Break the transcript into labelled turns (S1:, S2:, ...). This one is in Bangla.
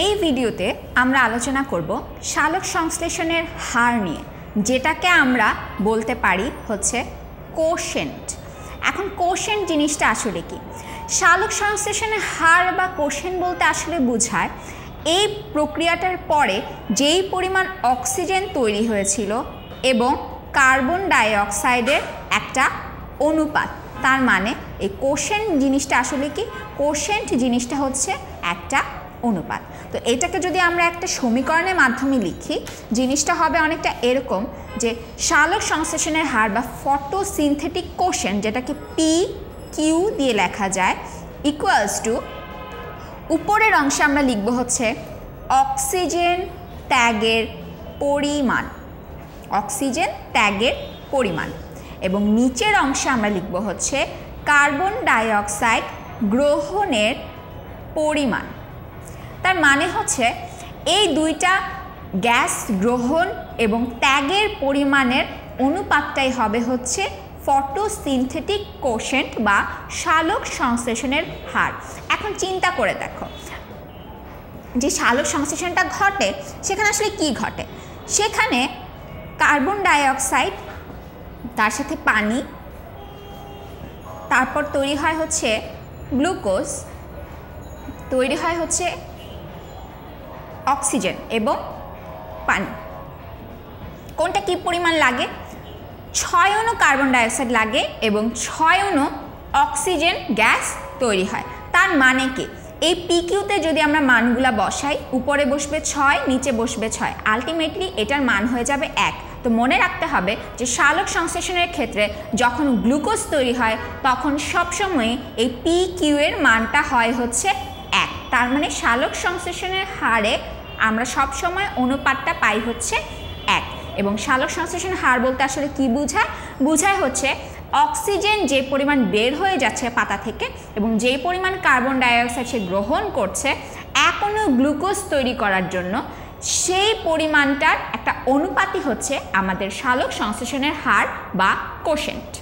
S1: এই ভিডিওতে আমরা আলোচনা করব শালক সংশ্লেষণের হার নিয়ে, যেটাকে আমরা বলতে পারি হচ্ছে কোশেন্ট এখন কোশেন্ট জিনিসটা আসলে কি? শালক সংশ্লেষণের হার বা কোশেন্ট বলতে আসলে বোঝায় এই প্রক্রিয়াটার পরে যেই পরিমাণ অক্সিজেন তৈরি হয়েছিল এবং কার্বন ডাইঅক্সাইডের একটা অনুপাত, তার মানে এই কোশেন্ট জিনিসটা আসলে কি? কোশেন্ট জিনিসটা হচ্ছে একটা অনুপাত। তো এটাকে যদি আমরা একটা সমীকরণের মাধ্যমে লিখি, জিনিসটা হবে অনেকটা এরকম যে শালক সংশ্লেষণের হার বা ফটোসিনথেটিক কোশেন্ট যেটাকে পি কিউ দিয়ে লেখা যায় ইকুয়ালস টু উপরের অংশে আমরা লিখব হচ্ছে অক্সিজেন ত্যাগের পরিমাণ। অক্সিজেন ত্যাগের পরিমাণ। এবং নিচের অংশে আমরা লিখব হচ্ছে কার্বন ডাইঅক্সাইড গ্রহণের পরিমাণ। তার মানে হচ্ছে এই দুইটা গ্যাস গ্রহণ এবং ত্যাগের পরিমাণের অনুপাতটাই হবে হচ্ছে ফটোসিনথেটিক কোশেন্ট বা শালক সংশ্লেষণের হার। এখন চিন্তা করে দেখো, যে শালক সংশ্লেষণটা ঘটে, সেখানে আসলে কি ঘটে? সেখানে কার্বন ডাইঅক্সাইড তার সাথে পানি, তারপর তৈরি হয় হচ্ছে গ্লুকোজ তৈরি হয় হচ্ছে অক্সিজেন এবং পানি। কোনটা কি পরিমাণ লাগে? ছয় অণু কার্বন ডাইঅক্সাইড লাগে এবং ছয় অণু অক্সিজেন গ্যাস তৈরি হয়। তার মানে কি? এই পিকিউতে যদি আমরা মানগুলা বসাই, উপরে বসবে ছয়, নিচে বসবে ছয়, আলটিমেটলি এটার মান হয়ে যাবে এক। তো মনে রাখতে হবে যে শালক সংশ্লেষণের ক্ষেত্রে যখন গ্লুকোজ তৈরি হয়, তখন সবসময় এই পি কিউ এর মানটা হয় হচ্ছে তার মানে শালক সংশ্লেষণের হারে আমরা সবসময় অনুপাতটা পাই হচ্ছে এক। এবং শালক সংশ্লেষণ হার বলতে আসলে কি বোঝায়? বোঝায় হচ্ছে অক্সিজেন যে পরিমাণ বের হয়ে যাচ্ছে পাতা থেকে এবং যে পরিমাণ কার্বন ডাইঅক্সাইড সে গ্রহণ করছে অণু গ্লুকোজ তৈরি করার জন্য সেই পরিমাণটার একটা অনুপাতই হচ্ছে আমাদের শালক সংশ্লেষণের হার বা কোশেন্ট